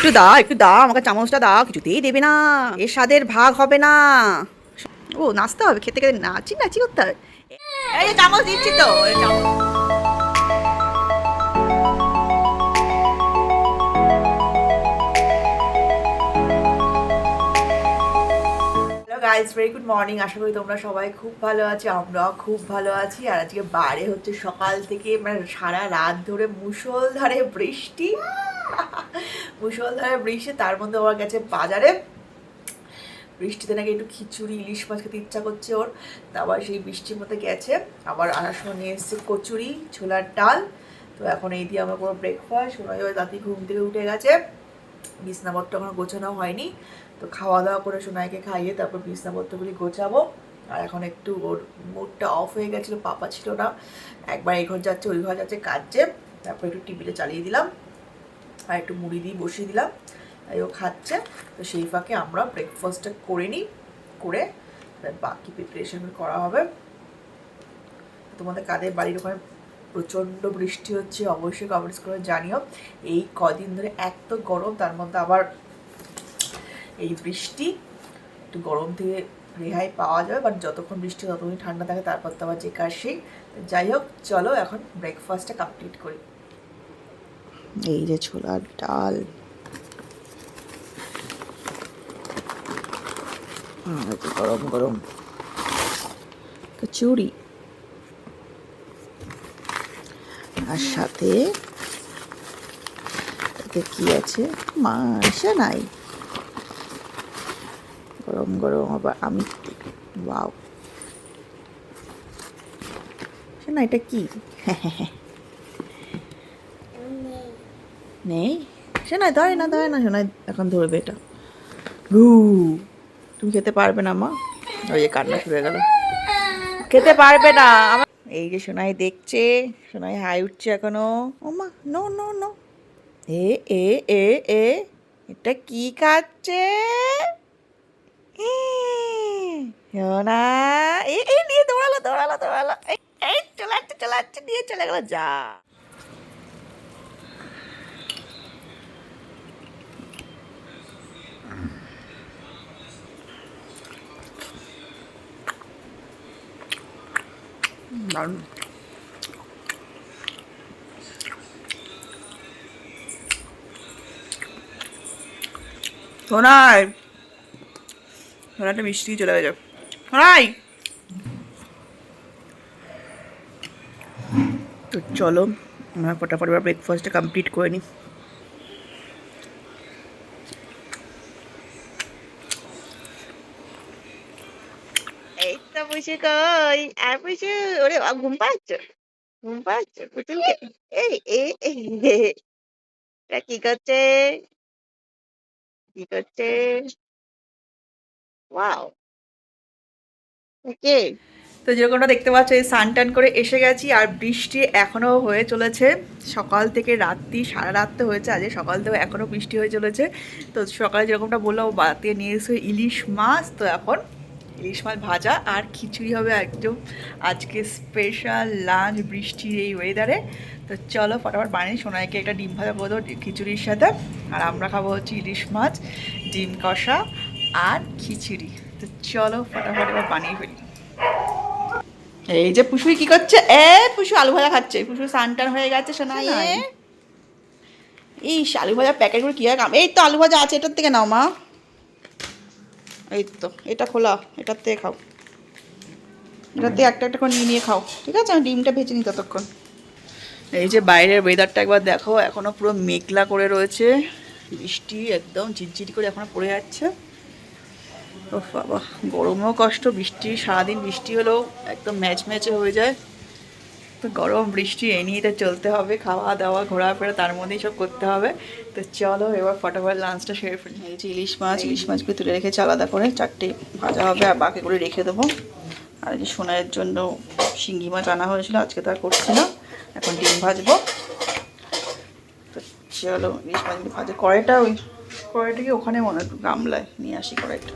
একটু দাও একটু দাও, আমাকে চামচটা দাও, কিছুতেই দেবে না। এর স্বাদের ভাগ হবে না। ও, নাচতে হবে, খেতে খেতে নাচি নাচি করতে হবে এই চামচ দিচ্ছি তো গাইস ভেরি গুড মর্নিং আশা করি তোমরা সবাই খুব ভালো আছো, আমরাও খুব ভালো আছি। আর আজকে বাইরে হচ্ছে সকাল থেকে মানে সারা রাত ধরে মুষলধারে বৃষ্টি। মুষলধারে বৃষ্টি, তার মধ্যে আমার গেছে বাজারে। বৃষ্টিতে নাকি একটু খিচুড়ি, ইলিশ মাছ খেতে ইচ্ছা করছে ওর। তারপর সেই বৃষ্টির মধ্যে গেছে। আবার আসার সময় নিয়ে এসেছে কচুরি, ছোলার ডাল। তো এখন এই দিয়ে আমার কোনো ব্রেকফাস্ট ওনার রাতে ঘুম থেকে উঠে গেছে। বিছনাপত্র এখনও গোছানো হয়নি। তো খাওয়া দাওয়া করে সোনাইকে খাইয়ে তারপর বিছনাপত্রগুলি গোছাবো। আর এখন একটু ওর মুডটা অফ হয়ে গেছিল, পাপা ছিল না। একবার এই ঘর যাচ্ছে, ওই ঘর যাচ্ছে কাজে তারপর একটু টিভিটা চালিয়ে দিলাম। আর একটু মুড়ি দিয়ে বসিয়ে দিলাম। তাই ও খাচ্ছে। তো সেই ফাঁকে আমরা ব্রেকফাস্টটা করে নিই। করে বাকি প্রিপারেশন করা হবে। তোমাদের কাদের বাড়ির ওখানে প্রচণ্ড বৃষ্টি হচ্ছে অবশ্যই কমেন্টস করে জানিও। এই কদিন ধরে এত গরম, তার মধ্যে আবার এই বৃষ্টি। একটু গরম থেকে রেহাই পাওয়া যাবে বাট যতক্ষণ বৃষ্টি ততক্ষণ ঠান্ডা থাকে, তারপর তো আবার যে কার যাই হোক, চলো এখন ব্রেকফাস্টটা কমপ্লিট করি। এই যে ছোলার ডাল। গরম গরম কচুরি। আর সাথে এতে কি আছে? মাংস নাই। গরম গরম আবার আমি ওয়াও। শোনা, এটা কি? নেই? শোনাই ধরে না ধরে না শোনাই এখন ধরবে এটা। গু তুমি খেতে পারবে না মা। ওই যে কান্না শুরু হয়ে গেল। খেতে পারবে না। এই যে সোনাই দেখছে সোনাই হাই উঠছে এখনও। ও মা নো নো নো। এ এ এ এ এটা কি খাচ্ছে? এ, সোনা এ এই নিয়ে দৌড়ালো দৌড়ালো দৌড়ালো। এই এই চলাচ্ছে চলাচ্ছে নিয়ে চলে গেলো যা। দারুণ। সোনাই, সোনাটা মিষ্টি চলে গেছে। সোনাই! তো চলো, আমরা ফটাফট ব্রেকফাস্টটা কমপ্লিট করে নিই এই কই বুঝি ওরে ঘুম পাচ্ছ ঘুম পাচ্ছ পুতুলকে এই এটা কি করছে কি করছে ওয়াও ওকে তো যেরকমটা দেখতে পাচ্ছ, এই সান টান করে এসে গেছি, আর বৃষ্টি এখনও হয়ে চলেছে। সকাল থেকে রাত্রি, সারা রাত তো হয়েছে, আজকে সকাল থেকে এখনও বৃষ্টি হয়ে চলেছে। তো সকালে যেরকমটা বললাম বাড়িতে নিয়ে এসে ইলিশ মাছ। তো এখন ইলিশ মাছ ভাজা আর খিচুড়ি হবে একদম। আজকে স্পেশাল লাঞ্চ বৃষ্টির এই ওয়েদারে তো চলো ফটাফট বানিয়ে সোনাইকে একটা ডিম ভাজা করে খিচুড়ির সাথে। আর আমরা খাব হচ্ছে ইলিশ মাছ ডিম কষা আর খিচুড়ি। তো চলো ফটাফট এবার বানিয়ে ফেলি। এই যে পুষুই কি করছে? এ পুষু আলু ভাজা খাচ্ছে। পুষু সানটান হয়ে গেছে সোনাই। এই আলু ভাজা প্যাকেট করে কি হয় এই তো আলু ভাজা আছে এটার থেকে নাও মা। এই তো, এটা খোলা এটাতে খাও। এটাতে একটা একটা করে নিয়ে নিয়ে খাও, ঠিক আছে? আমি ডিমটা ভেজে নিই ততক্ষণ। এই যে বাইরের ওয়েদারটা একবার দেখো, এখনও পুরো মেঘলা করে রয়েছে। বৃষ্টি একদম ঝিরঝিরি করে এখনও পড়ে যাচ্ছে। ও বাবা, গরমেও কষ্ট, বৃষ্টি, সারাদিন বৃষ্টি হলেও একদম ম্যাচ ম্যাচে হয়ে যায়। তো গরম বৃষ্টি, এই নিয়েই তো চলতে হবে, খাওয়া দাওয়া, ঘোরাফেরা, তার মধ্যেই সব করতে হবে। তো চলো এবার ফটাফট লাঞ্চটা সেরে ফেলি। এই ইলিশ মাছ, ইলিশ মাছগুলো তুলে রেখেছি আলাদা করে চারটে ভাজা হবে, আর বাকি করে রেখে দেবো। আর যে সোনাইয়ের জন্য শিঙ্গি মাছ আনা হয়েছিল, আজকে তো আর করছি না। এখন ডিম ভাজবো। তো চলো ইলিশ মাছগুলো ভাজে। কড়াইটা ওই কড়াইটা কি ওখানে মনে হয় গামলায় নিয়ে আসি কড়াইটা।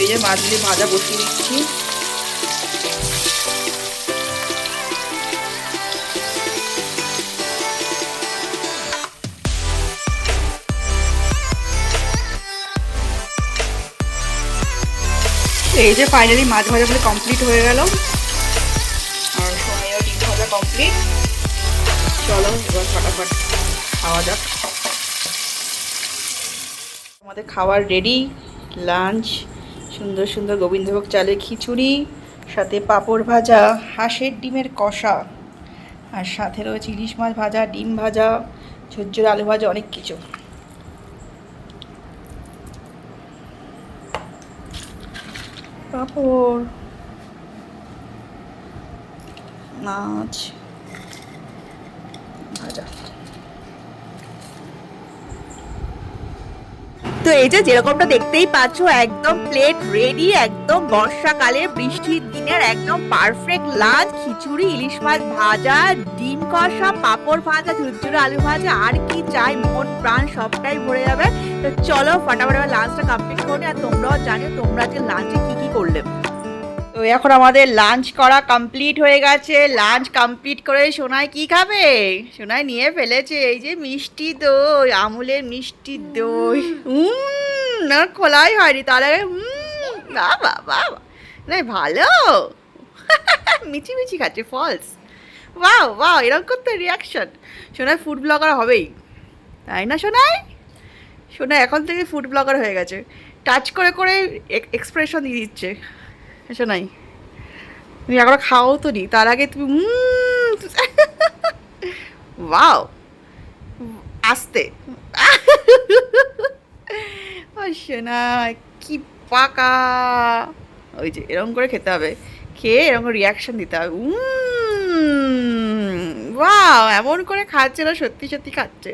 এই যে মাছগুলি ভাজা বসিয়ে দিচ্ছি। এই যে ফাইনালি মাছ ভাজা বলে কমপ্লিট হয়ে গেল। আর সোনাইও ডিম ভাজা কমপ্লিট চলো, এবার ফটাফট খাওয়া যাক। আমাদের খাওয়ার রেডি লাঞ্চ সুন্দর সুন্দর গোবিন্দভোগ চালের খিচুড়ি, সাথে পাঁপড় ভাজা, হাঁসের ডিমের কষা, আর সাথে রয়েছে ইলিশ মাছ ভাজা, ডিম ভাজা ঝুরঝুর আলু ভাজা, অনেক কিছু। পাঁপড় নাচ। ভাজা। তো এই যে যেরকমটা দেখতেই পাচ্ছ, একদম প্লেট রেডি একদম বর্ষাকালে, বৃষ্টির দিনের একদম পারফেক্ট লাঞ্চ খিচুড়ি, ইলিশ মাছ ভাজা, ডিম কষা, পাঁপড় ভাজা, ঝুরঝুরে আলু ভাজা, আর কি চাই, মন প্রাণ সবটাই ভরে যাবে। তো চলো, ফটাফট লাঞ্চটা কমপ্লিট করে আর তোমরাও জানো তোমরা যে লাঞ্চে কি কি করলে। তো এখন আমাদের লাঞ্চ করা কমপ্লিট হয়ে গেছে। লাঞ্চ কমপ্লিট করে সোনায় কি খাবে? সোনায় নিয়ে ফেলেছে, এই যে মিষ্টি দই, আমুলের মিষ্টি দই। না, খোলাই হয়নি তাহলে বা বাবা না ভালো। মিচি মিচি খাচ্ছে ফলস বাহ বাহ এরকম করতে রিয়াকশন সোনায় ফুড ব্লগার হবেই। তাই না, সোনাই? সোনাই এখন থেকে ফুড ব্লগার হয়ে গেছে। টাচ করে করে এক্সপ্রেশন দিয়ে দিচ্ছে। এসো নাই। তুমি একবার খাও তো নি, তার আগে তুমি ওয়াও, আসতে। না কি পাকা। ওই যে, এরকম করে খেতে হবে। খেয়ে এরকম রিয়াকশন দিতে হবে। ওয়াও, এমন করে খাচ্ছে না, সত্যি সত্যি খাচ্ছে।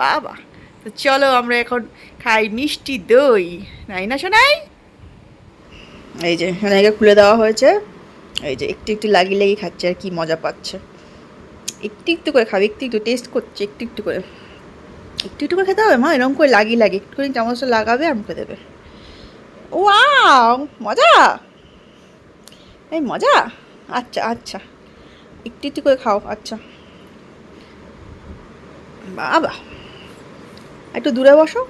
বাবা, তো চলো আমরা এখন খাই মিষ্টি দই। নাই না শোনাই এই যে সোনাইকে খুলে দেওয়া হয়েছে। এই যে একটু একটু লাগিয়ে লাগিয়ে খাচ্ছে আর কি মজা পাচ্ছে। একটু একটু করে খাবে, একটু একটু টেস্ট করছে, একটু একটু করে। একটু একটু করে খেতে হবে মা? এরকম করে লাগিয়ে লাগে, একটু করে চামচটা লাগাবে আর মুখে দেবে। ওয়াও! মজা! এই মজা! আচ্ছা আচ্ছা। একটু একটু করে খাও আচ্ছা। বাবা! একটু দূরে বসো।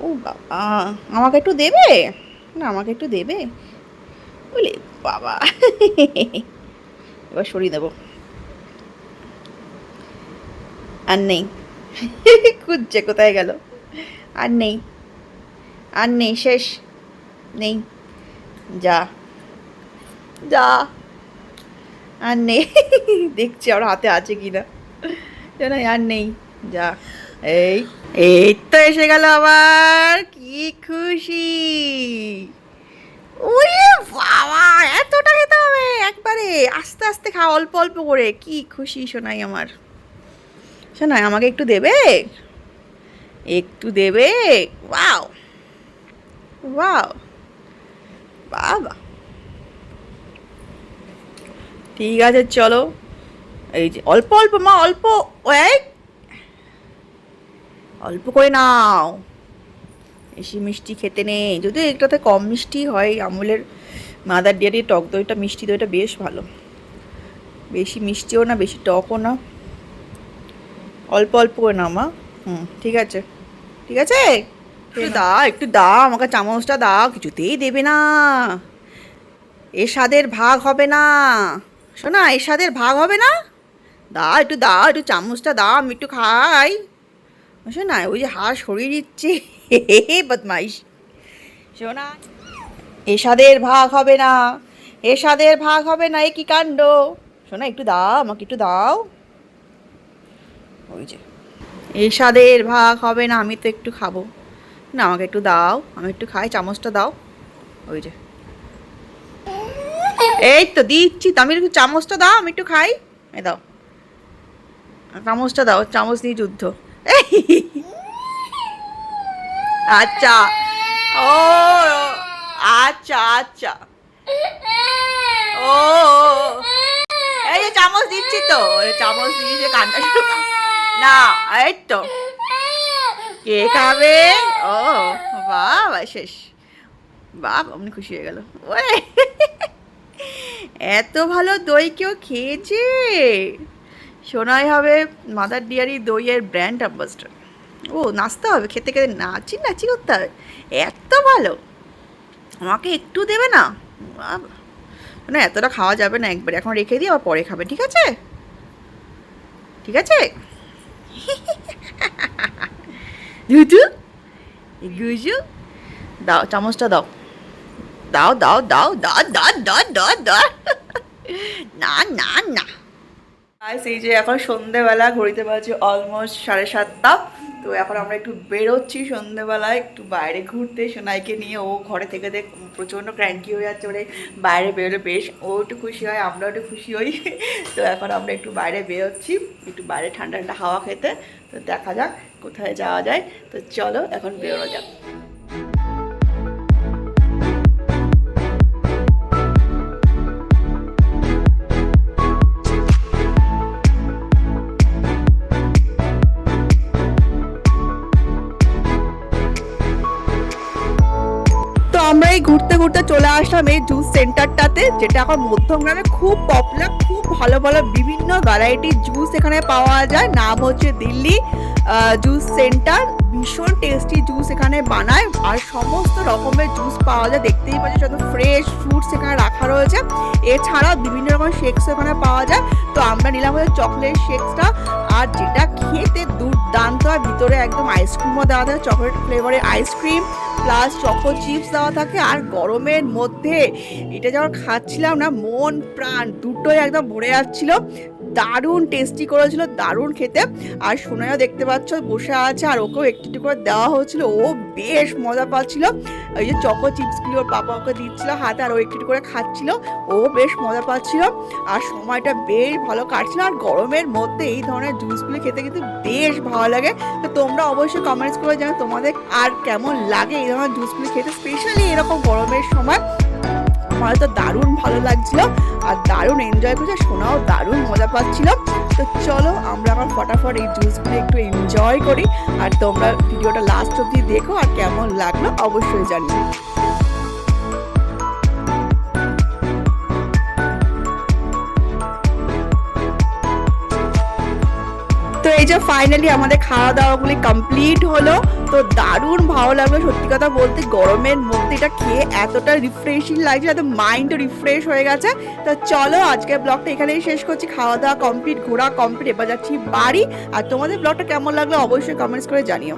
ও বাবা! আমাকে একটু দেবে? না, আমাকে একটু দেবে? বলে, বাবা। এবার সরিয়ে দেবো। আর নেই। খুঁজছে, কোথায় গেল? আর নেই। আর নেই, শেষ। নেই। যা। যা। আর নেই। দেখছি, ওর হাতে আছে কি না জানো আর নেই। যা। এই এই তো এসে গেল আবার। কি খুশি। ওরে বাবা, এতটা খেতে হবে একবারে। আস্তে আস্তে খা অল্প অল্প করে। কি খুশি শোনাই আমার। শোনাই আমাকে একটু দেবে? একটু দেবে? ওয়াও ওয়াও, বাবা। ঠিক আছে, চলো। এই যে, অল্প অল্প মা, অল্প, এই অল্প করে নাও। বেশি মিষ্টি খেতে নেই। যদি একটাতে কম মিষ্টি হয় আমুলের মাদার ডেয়ারি টক দইটা মিষ্টি দইটা বেশ ভালো। বেশি মিষ্টিও না বেশি টকও না। অল্প অল্প করে নাও মা। হুম ঠিক আছে। ঠিক আছে? একটু দা একটু দাও। আমাকে চামচটা দাও কিছুতেই দেবে না। এর স্বাদের ভাগ হবে না। শোনা এর স্বাদের ভাগ হবে না? দা একটু দাও একটু চামচটা দাও আমি একটু খাই। শোনা ওই যে হাড় সরিয়ে দিচ্ছে বদমাইশ শোনা এসাদের ভাগ হবে না এসাদের ভাগ হবে না এ কি কাণ্ড শোনা একটু দাও আমাকে একটু দাও ওই যে এসাদের ভাগ হবে না আমি তো একটু খাব না আমাকে একটু দাও আমি একটু খাই চামচটা দাও ওই যে এই তো দিচ্ছি তো আমি একটু চামচটা দাও আমি একটু খাই এই দাও চামচটা দাও চামচ দিয়ে যুদ্ধ আচ্ছা। ও আচ্ছা আচ্ছা। ও, এই যে চামচ দিচ্ছি তো চামচ দিয়ে যে কান্না না, এই তো। কে খাবে? ও, বাবা, শেষ। বাবা অমনি খুশি হয়ে গেল। ওরে, এত ভালো দই কেউ খেয়েছে? শোনাই হবে মাদার ডিয়ারি দইয়ের ব্র্যান্ড অ্যাম্বাসডার ও, নাচতে হবে, খেতে খেতে নাচি নাচি করতে হবে। এত ভালো। আমাকে একটু দেবে না। না, এতটা খাওয়া যাবে না একবারে। এখন রেখে দিই, আবার পরে খাবে, ঠিক আছে? ঠিক আছে? দুধু গুজু, দাও, চামচটা দাও। দাও দাও দাও দাও দাও দাও দাও দাও। না না না। গাইস এই যে এখন সন্ধেবেলা, ঘড়িতে বাজে অলমোস্ট সাড়ে সাতটা। তো এখন আমরা একটু বেরোচ্ছি সন্ধেবেলায়, একটু বাইরে ঘুরতে। সোনাইকে নিয়ে ও ঘরে থেকে দেখ, প্রচণ্ড ক্র্যাঙ্কি হয়ে যাচ্ছে ওরে। বাইরে বেরোলে বেশ, ও একটু খুশি হয়, আমরাও একটু খুশি হই। তো এখন আমরা একটু বাইরে বেরোচ্ছি, একটু বাইরে ঠান্ডা ঠান্ডা হাওয়া খেতে। তো দেখা যাক কোথায় যাওয়া যায়। তো চলো, এখন বেরোনো যাক। চলে আসলাম এই জুস সেন্টারটাতে যেটা এখন মধ্যমগ্রামে খুব পপুলার খুব ভালো ভালো বিভিন্ন ভ্যারাইটির জুস এখানে পাওয়া যায়। নাম হচ্ছে দিল্লি। জুস সেন্টার ভীষণ টেস্টি জুস এখানে বানায়। আর সমস্ত রকমের জুস পাওয়া যায়। দেখতেই পাচ্ছি শুধু ফ্রেশ ফ্রুটস এখানে রাখা রয়েছে। এছাড়াও বিভিন্ন রকম শেকস এখানে পাওয়া যায়। তো আমরা নিলাম হচ্ছে চকলেট শেকসটা আর যেটা খেতে দুর্দান্ত, আর ভিতরে একদম আইসক্রিমও দেওয়া থাকে চকলেট ফ্লেভারের আইসক্রিম প্লাস চকো চিপস দেওয়া থাকে। আর গরমের মধ্যে এটা যখন খাচ্ছিলাম না, মন প্রাণ দুটোই একদম ভরে যাচ্ছিল। দারুণ টেস্টি করেছিল, দারুণ খেতে। আর সোনাইও দেখতে পাচ্ছ বসে আছে, আর ওকেও একটু একটু করে দেওয়া হয়েছিল ও বেশ মজা পাচ্ছিল। ওই যে চকো চিপসগুলি ওর বাবা ওকে দিচ্ছিল হাতে, আর ও একটু একটু করে খাচ্ছিল। ও বেশ মজা পাচ্ছিল। আর সময়টা বেশ ভালো কাটছিল। আর গরমের মধ্যে এই ধরনের জুসগুলি খেতে কিন্তু বেশ ভালো লাগে। তো তোমরা অবশ্যই কমেন্টস করে জানো তোমাদের আর কেমন লাগে এই ধরনের জুসগুলি খেতে স্পেশালি এরকম গরমের সময়। আমার তো দারুণ ভালো লাগছিল আর দারুণ এনজয় করছে শোনাও দারুণ মজা পাচ্ছিল। তো চলো আমরা এখন ফটাফট এই জুসগুলো একটু এনজয় করি, আর তোমরা ভিডিওটা লাস্ট অবধি দেখো আর কেমন লাগল অবশ্যই জানিও। তো এই যে ফাইনালি আমাদের খাওয়া দাওয়াগুলি কমপ্লিট হলো তো দারুণ ভালো লাগল, সত্যি কথা বলতে গরমের মধ্যে এটা খেয়ে এতটা রিফ্রেশিং লাগছে এত মাইন্ডও রিফ্রেশ হয়ে গেছে। তো চলো, আজকের ব্লগটা এখানেই শেষ করছি, খাওয়া দাওয়া কমপ্লিট ঘোরা কমপ্লিট এবার যাচ্ছি বাড়ি। আর তোমাদের ব্লগটা কেমন লাগল অবশ্যই কমেন্টস করে জানিও।